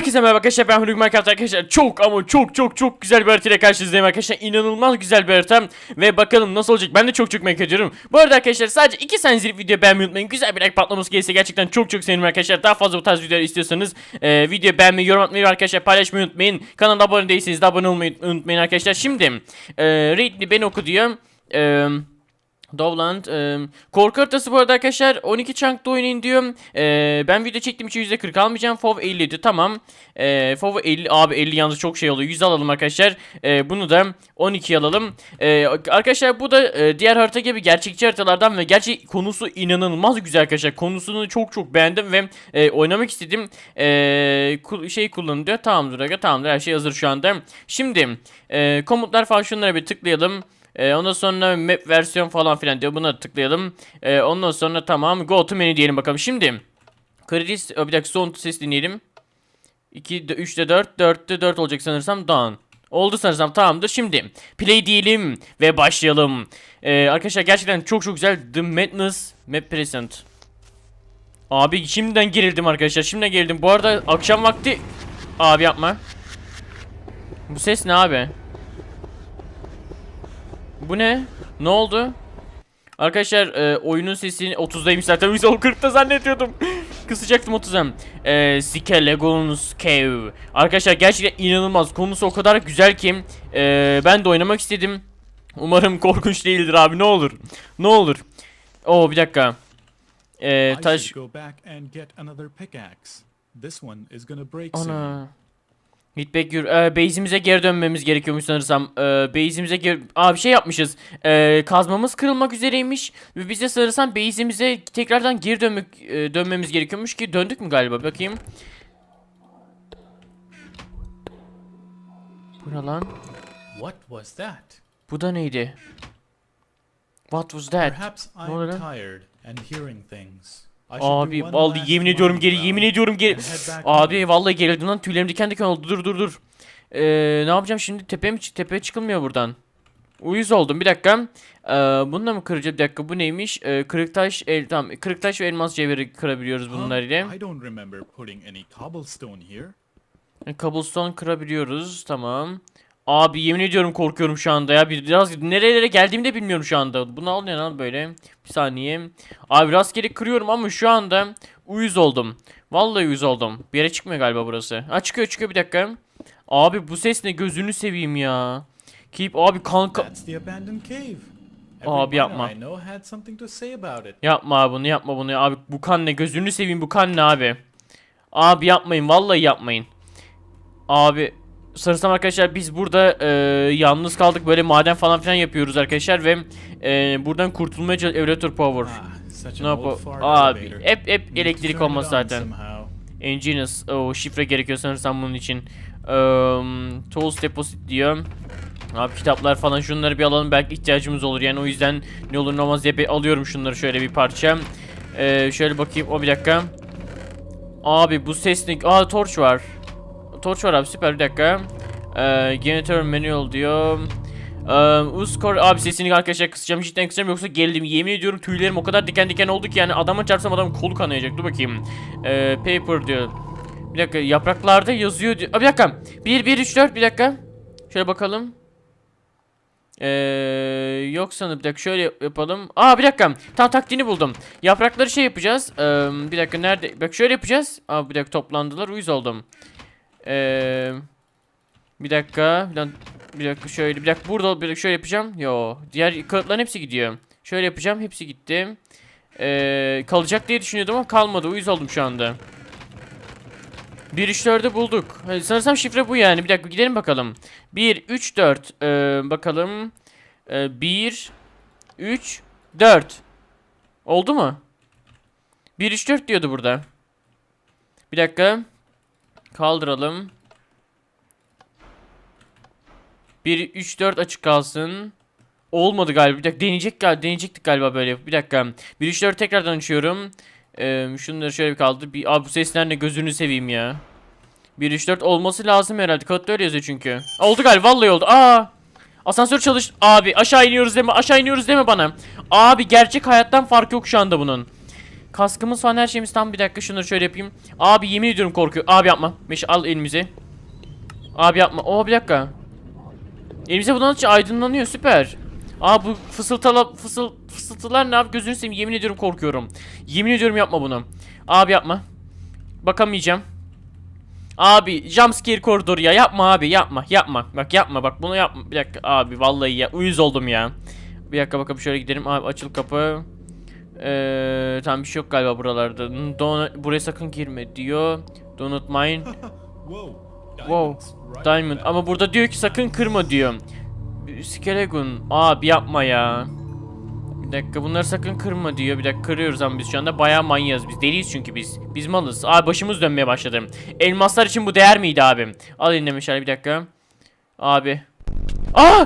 Herkese merhaba arkadaşlar ben Huluk arkadaşlar. Çok ama çok çok çok güzel bir haritayla karşınızdayım arkadaşlar. İnanılmaz güzel bir harita. Ve bakalım nasıl olacak? Ben de çok çok merak ediyorum. Bu arada arkadaşlar sadece 2 saniyelik video beğenmeyi unutmayın. Güzel bir like patlaması gelirse gerçekten çok çok sevinirim arkadaşlar. Daha fazla bu tarz videolar istiyorsanız e, video beğenmeyi yorum atmayı arkadaşlar paylaşmayı unutmayın. Kanala abone değilseniz de abone olmayı unutmayın arkadaşlar. Şimdi e, Raid'li beni oku diyor. Eee Dovland. E, korku haritası bu arada arkadaşlar 12 chunk'ta oynayın diyor. E, ben video çektiğim için %40 almayacağım. FOV 50 idi tamam. E, FOV 50 abi 50 yalnız çok şey oluyor. 100 alalım arkadaşlar. E, bunu da 12 alalım. E, arkadaşlar bu da e, diğer harita gibi gerçekçi haritalardan ve gerçi konusu inanılmaz güzel arkadaşlar. Konusunu çok çok beğendim ve e, oynamak istedim. E, ku- şey kullanın diyor. Tamamdır aga tamamdır her şey hazır şu anda. Şimdi e, komutlar falan şunlara bir tıklayalım. Ee, ondan sonra map versiyon falan filan diyor. Buna tıklayalım. Ee, ondan sonra tamam go to menü diyelim bakalım. Şimdi Kredis bir dakika son ses dinleyelim. 2 3'te 4 4'te 4 olacak sanırsam done. Oldu sanırsam tamamdır. Şimdi play diyelim ve başlayalım. Ee, arkadaşlar gerçekten çok çok güzel. The Madness Map Present. Abi şimdiden gerildim arkadaşlar. Şimdiden gerildim. Bu arada akşam vakti abi yapma. Bu ses ne abi? Bu ne? Ne oldu? Arkadaşlar e, oyunun sesini 30'daymış zaten biz o 40'ta zannediyordum. Kısacaktım 30'a. E, Skelegon's Cave. Arkadaşlar gerçekten inanılmaz. Konusu o kadar güzel ki e, ben de oynamak istedim. Umarım korkunç değildir abi ne olur. Ne olur. Oo bir dakika. E, taş. Ana. Hitback yürü. Ee, base'imize geri dönmemiz gerekiyormuş sanırsam. Ee, base'imize geri... Aa bir şey yapmışız. Ee, kazmamız kırılmak üzereymiş. Ve bize sanırsam base'imize tekrardan geri dönmek, e, dönmemiz gerekiyormuş ki döndük mü galiba bakayım. Bu ne lan? What was that? Bu da neydi? What was that? Perhaps I'm tired and hearing things. Abi vallahi yemin ediyorum geri yemin ediyorum geri. Abi vallahi gerildim lan tüylerim diken diken oldu dur dur dur. Ee, ne yapacağım şimdi tepeye mi tepeye çıkılmıyor buradan. Uyuz oldum bir dakika. Ee, bunu da mı kıracağım bir dakika bu neymiş? Ee, kırık taş el tamam kırık taş ve elmas cevheri kırabiliyoruz bunlar ile. Cobblestone kırabiliyoruz tamam. Abi yemin ediyorum korkuyorum şu anda ya. Bir- Biraz nerelere geldiğimi de bilmiyorum şu anda. Bu ne oluyor lan böyle? Bir saniye. Abi rastgele kırıyorum ama şu anda uyuz oldum. Vallahi uyuz oldum. Bir yere çıkmıyor galiba burası. Ha çıkıyor çıkıyor bir dakika. Abi bu ses ne gözünü seveyim ya. Keep abi kanka. Abi yapma. Yapma bunu yapma bunu. Abi bu kan ne gözünü seveyim bu kan ne abi. Abi yapmayın vallahi yapmayın. Abi sanırsam arkadaşlar biz burada e, yalnız kaldık böyle maden falan filan yapıyoruz arkadaşlar ve e, buradan kurtulmaya çalışıyoruz. Power. Ah, Ne Abi hep hep elektrik olmaz zaten. somehow. Engineers. O şifre gerekiyor sanırsam bunun için. Um, tools deposit diyor. Abi kitaplar falan şunları bir alalım belki ihtiyacımız olur yani o yüzden ne olur ne olmaz diye alıyorum şunları şöyle bir parça. Ee, şöyle bakayım o bir dakika. Abi bu ses ne? Aa torch var. Torch var abi süper bir dakika. Ee, generator manual diyor. Ee, Uskor abi sesini arkadaşlar kısacağım cidden kısacağım yoksa geldim yemin ediyorum tüylerim o kadar diken diken oldu ki yani adama çarpsam adamın kolu kanayacak dur bakayım. Ee, paper diyor. Bir dakika yapraklarda yazıyor diyor. Aa, bir dakika. 1 1 3 4 bir dakika. Şöyle bakalım. Ee, yok sanırım bir dakika şöyle yapalım. Aa bir dakika. Tam taktiğini buldum. Yaprakları şey yapacağız. Ee, bir dakika nerede? Bak şöyle yapacağız. Aa bir dakika toplandılar. Uyuz oldum. Ee, bir dakika. Bir dakika, şöyle. Bir dakika burada bir dakika şöyle yapacağım. Yo. Diğer kağıtların hepsi gidiyor. Şöyle yapacağım. Hepsi gitti. Ee, kalacak diye düşünüyordum ama kalmadı. Uyuz oldum şu anda. 1 3 4'ü bulduk. Hadi sanırsam şifre bu yani. Bir dakika gidelim bakalım. 1 3 4 ee, bakalım. Ee, 1 3 4 Oldu mu? 1 3 4 diyordu burada. Bir dakika. Kaldıralım. 1 3 4 açık kalsın. Olmadı galiba. Bir dakika deneyecek galiba. Deneyecektik galiba böyle. Bir dakika. 1 3 4 tekrardan açıyorum. Ee, şunları şöyle bir kaldı. Bir, abi bu sesler ne gözünü seveyim ya. 1 3 4 olması lazım herhalde. Kağıtta öyle yazıyor çünkü. Oldu galiba vallahi oldu. Aa! Asansör çalış. Abi aşağı iniyoruz deme. Aşağı iniyoruz deme bana. Abi gerçek hayattan fark yok şu anda bunun. Kaskımız falan her şeyimiz tam bir dakika şunları şöyle yapayım. Abi yemin ediyorum korkuyor. Abi yapma. Meş al elimizi. Abi yapma. Oo bir dakika. Elimize bundan için aydınlanıyor süper. Aa bu fısıltılar, fısıl, fısıltılar ne yap gözünü seveyim yemin ediyorum korkuyorum. Yemin ediyorum yapma bunu. Abi yapma. Bakamayacağım. Abi jumpscare koridoru ya yapma abi yapma yapma bak yapma bak bunu yapma bir dakika abi vallahi ya uyuz oldum ya bir dakika bakalım şöyle gidelim abi açıl kapı Eee tamam bir şey yok galiba buralarda Don't, buraya sakın girme diyor Do not mind Whoa. Wow Diamond ama burada diyor ki sakın kırma diyor Skelegon abi yapma ya bir dakika bunları sakın kırma diyor. Bir dakika kırıyoruz ama biz şu anda bayağı manyağız biz. Deliyiz çünkü biz. Biz malız. Abi başımız dönmeye başladı. Elmaslar için bu değer miydi abim? Al eline meşale bir dakika. Abi. Aa!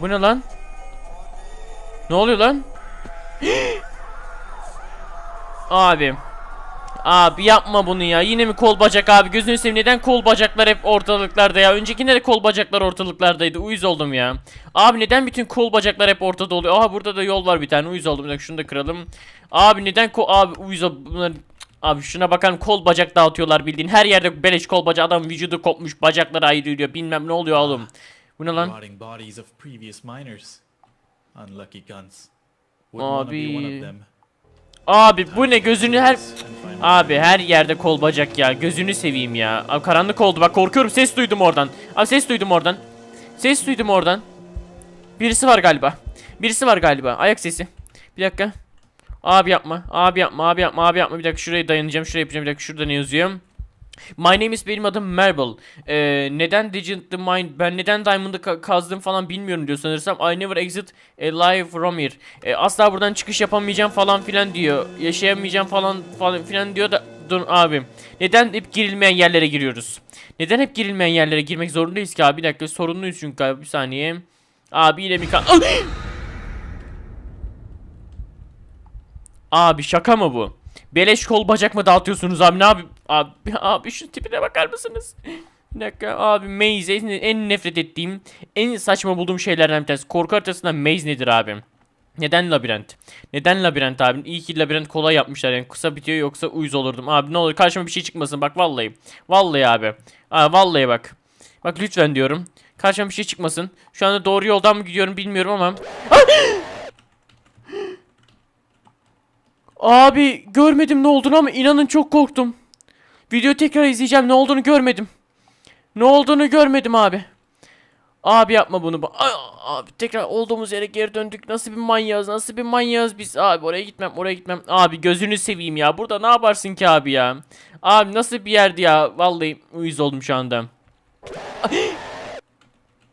Bu ne lan? Ne oluyor lan? Abi. Abi yapma bunu ya. Yine mi kol bacak abi? Gözünü seveyim neden kol bacaklar hep ortalıklarda ya? Öncekinde de kol bacaklar ortalıklardaydı. Uyuz oldum ya. Abi neden bütün kol bacaklar hep ortada oluyor? Aha burada da yol var bir tane. Uyuz oldum. Bir şunu da kıralım. Abi neden kol... Abi uyuz oldum. Bunlar... Abi şuna bakan kol bacak dağıtıyorlar bildiğin. Her yerde beleş kol bacak. Adam vücudu kopmuş. Bacakları ayrılıyor. Bilmem ne oluyor oğlum. Bu ne lan? Rotting bodies of previous miners. Unlucky guns. Abi. of them. Abi bu ne gözünü her... Abi her yerde kol bacak ya. Gözünü seveyim ya. Abi karanlık oldu bak korkuyorum. Ses duydum oradan. Abi ses duydum oradan. Ses duydum oradan. Birisi var galiba. Birisi var galiba. Ayak sesi. Bir dakika. Abi yapma. Abi yapma. Abi yapma. Abi yapma. Bir dakika şuraya dayanacağım. Şuraya yapacağım. Bir dakika şurada ne yazıyor? My name is benim adım Marble. Ee, neden Digit the Mine ben neden Diamond'ı ka- kazdım falan bilmiyorum diyor sanırsam. I never exit alive from here. Ee, asla buradan çıkış yapamayacağım falan filan diyor. Yaşayamayacağım falan falan filan diyor da dur abi. Neden hep girilmeyen yerlere giriyoruz? Neden hep girilmeyen yerlere girmek zorundayız ki abi? Bir dakika sorunluyuz çünkü abi bir saniye. Abi bir kan... Ah! Abi şaka mı bu? Beleş kol bacak mı dağıtıyorsunuz abi ne abi? Abi, abi şu tipine bakar mısınız? Bir dakika abi Maze en, nefret ettiğim en saçma bulduğum şeylerden bir tanesi. Korku haritasında Maze nedir abi? Neden labirent? Neden labirent abi? İyi ki labirent kolay yapmışlar yani kısa bitiyor yoksa uyuz olurdum. Abi ne olur karşıma bir şey çıkmasın bak vallahi. Vallahi abi. Aa, vallahi bak. Bak lütfen diyorum. Karşıma bir şey çıkmasın. Şu anda doğru yoldan mı gidiyorum bilmiyorum ama. Abi görmedim ne olduğunu ama inanın çok korktum. Video tekrar izleyeceğim ne olduğunu görmedim. Ne olduğunu görmedim abi. Abi yapma bunu. Aa, Abi tekrar olduğumuz yere geri döndük. Nasıl bir manyağız? Nasıl bir manyağız biz? Abi oraya gitmem, oraya gitmem. Abi gözünü seveyim ya. Burada ne yaparsın ki abi ya? Abi nasıl bir yerdi ya? Vallahi uyuz oldum şu anda.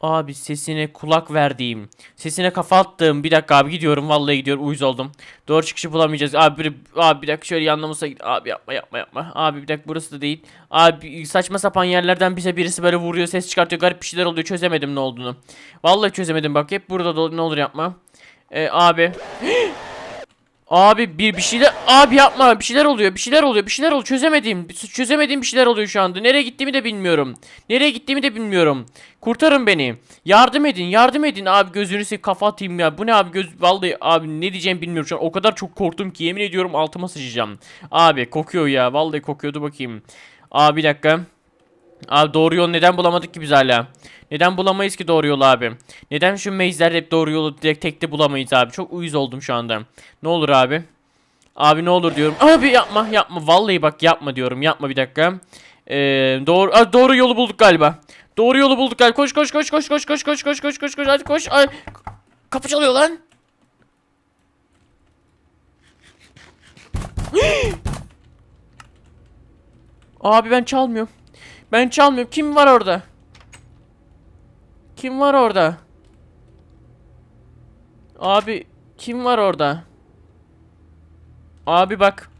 Abi sesine kulak verdiğim, sesine kafa attığım bir dakika abi gidiyorum vallahi gidiyorum uyuz oldum. Doğru çıkışı bulamayacağız. Abi bir, abi bir dakika şöyle yanlamışsa git. Abi yapma yapma yapma. Abi bir dakika burası da değil. Abi saçma sapan yerlerden bize birisi böyle vuruyor ses çıkartıyor garip bir şeyler oluyor çözemedim ne olduğunu. Vallahi çözemedim bak hep burada da ne olur yapma. Ee, abi. Abi bir bir şeyler abi yapma bir şeyler oluyor bir şeyler oluyor bir şeyler oluyor. Çözemediğim çözemediğim bir şeyler oluyor şu anda. Nereye gittiğimi de bilmiyorum. Nereye gittiğimi de bilmiyorum. Kurtarın beni. Yardım edin yardım edin. Abi gözünü seveyim kafa atayım ya. Bu ne abi? Göz vallahi abi ne diyeceğimi bilmiyorum şu an. O kadar çok korktum ki yemin ediyorum altıma sıçacağım. Abi kokuyor ya vallahi kokuyordu bakayım. Abi bir dakika Abi doğru yol neden bulamadık ki biz hala? Neden bulamayız ki doğru yolu abi? Neden şu meyizler hep doğru yolu direkt tekte bulamayız abi? Çok uyuz oldum şu anda. Ne olur abi? Abi ne olur diyorum. Abi yapma yapma. Vallahi bak yapma diyorum. Yapma bir dakika. Ee, doğru Aa, doğru yolu bulduk galiba. Doğru yolu bulduk galiba. Koş koş koş koş koş koş koş koş koş koş koş hadi koş. Ay. Kapı çalıyor lan. Abi ben çalmıyorum. Ben çalmıyorum. Kim var orada? Kim var orada? Abi kim var orada? Abi bak.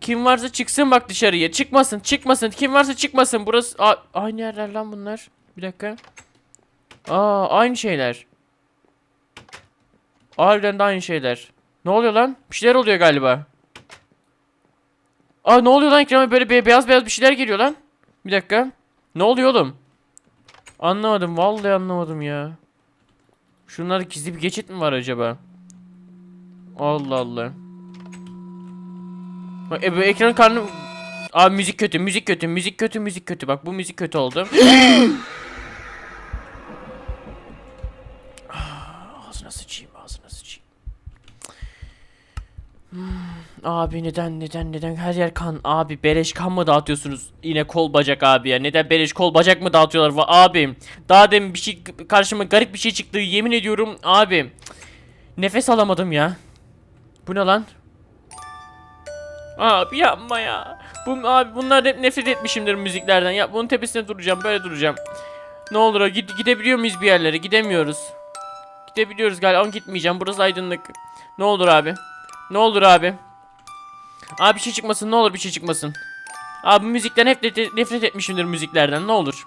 Kim varsa çıksın bak dışarıya. Çıkmasın, çıkmasın. Kim varsa çıkmasın. Burası A aynı yerler lan bunlar. Bir dakika. Aa, aynı şeyler. Harbiden de aynı şeyler. Ne oluyor lan? Bir şeyler oluyor galiba. Aa ne oluyor lan ekrana böyle be- beyaz beyaz bir şeyler geliyor lan. Bir dakika. Ne oluyor oğlum? Anlamadım. Vallahi anlamadım ya. Şunlarda gizli bir geçit mi var acaba? Allah Allah. Bak e, ekran karnı... Abi müzik kötü, müzik kötü, müzik kötü, müzik kötü. Bak bu müzik kötü oldu. Abi neden neden neden? Her yer kan. Abi beleş kan mı dağıtıyorsunuz? Yine kol bacak abi ya. Neden beleş kol bacak mı dağıtıyorlar? Abi daha demin bir şey karşıma garip bir şey çıktı. Yemin ediyorum abi. Nefes alamadım ya. Bu ne lan? Abi yapma ya. Bu abi bunlar hep nefret etmişimdir müziklerden. Ya bunun tepesine duracağım böyle duracağım. Ne olur gid- gidebiliyor muyuz bir yerlere? Gidemiyoruz. Gidebiliyoruz galiba ama gitmeyeceğim. Burası aydınlık. Ne olur abi? Ne olur abi Abi bir şey çıkmasın ne olur bir şey çıkmasın. Abi müzikten hep nefret etmişimdir müziklerden ne olur.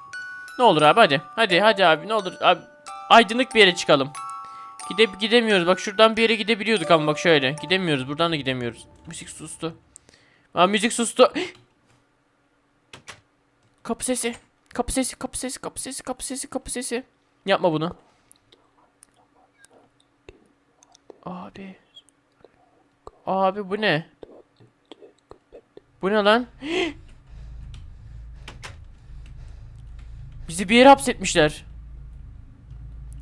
Ne olur abi hadi. Hadi hadi abi ne olur abi. Aydınlık bir yere çıkalım. Gide gidemiyoruz bak şuradan bir yere gidebiliyorduk ama bak şöyle. Gidemiyoruz buradan da gidemiyoruz. Müzik sustu. Abi müzik sustu. kapı sesi. Kapı sesi kapı sesi kapı sesi kapı sesi kapı sesi. Yapma bunu. Abi. Abi bu ne? Bu ne lan? Bizi bir yere hapsetmişler.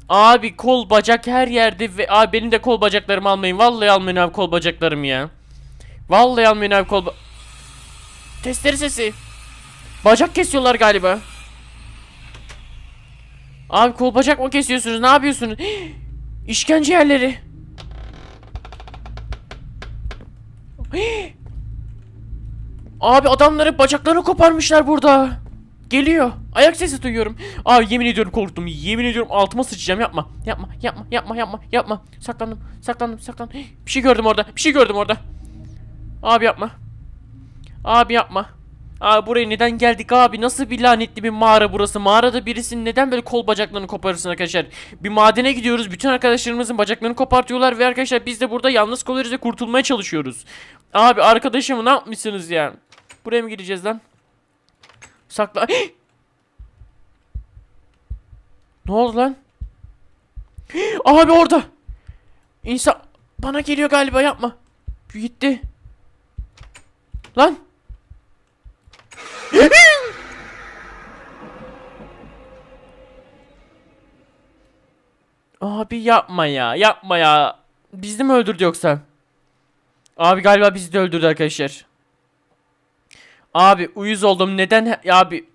Abi kol bacak her yerde ve abi benim de kol bacaklarımı almayın. Vallahi almayın abi kol bacaklarımı ya. Vallahi almayın abi kol ba- Testere sesi. Bacak kesiyorlar galiba. Abi kol bacak mı kesiyorsunuz? Ne yapıyorsunuz? İşkence yerleri. Abi adamların bacaklarını koparmışlar burada. Geliyor. Ayak sesi duyuyorum. Abi yemin ediyorum korktum. Yemin ediyorum altıma sıçacağım. Yapma. Yapma. Yapma. Yapma. Yapma. Yapma. Saklandım. Saklandım. Saklandım. Bir şey gördüm orada. Bir şey gördüm orada. Abi yapma. Abi yapma. Abi buraya neden geldik abi? Nasıl bir lanetli bir mağara burası? Mağarada birisinin neden böyle kol bacaklarını koparırsın arkadaşlar? Bir madene gidiyoruz. Bütün arkadaşlarımızın bacaklarını kopartıyorlar ve arkadaşlar biz de burada yalnız kalıyoruz ve kurtulmaya çalışıyoruz. Abi arkadaşımı ne yapmışsınız ya? Buraya mı gideceğiz lan? Sakla. ne oldu lan? Abi orada. İnsan bana geliyor galiba yapma. Gitti. Lan. Abi yapma ya. Yapma ya. Bizi mi öldürdü yoksa? Abi galiba bizi de öldürdü arkadaşlar. Abi uyuz oldum. Neden abi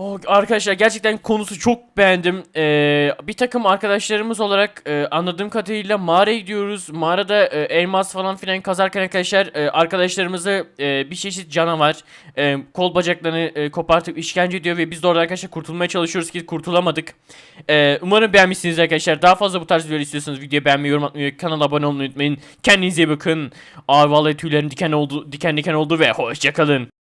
Oh, arkadaşlar gerçekten konusu çok beğendim. Ee, bir takım arkadaşlarımız olarak e, anladığım kadarıyla mağaraya gidiyoruz. Mağarada e, elmas falan filan kazarken arkadaşlar e, arkadaşlarımızı e, bir çeşit canavar e, kol bacaklarını e, kopartıp işkence ediyor ve biz de orada arkadaşlar kurtulmaya çalışıyoruz ki kurtulamadık. E, umarım beğenmişsiniz arkadaşlar. Daha fazla bu tarz videolar istiyorsanız videoyu beğenmeyi, yorum atmayı, kanala abone olmayı unutmayın. Kendinize iyi bakın. Abi vallahi tüylerim diken oldu, diken diken oldu ve hoşçakalın.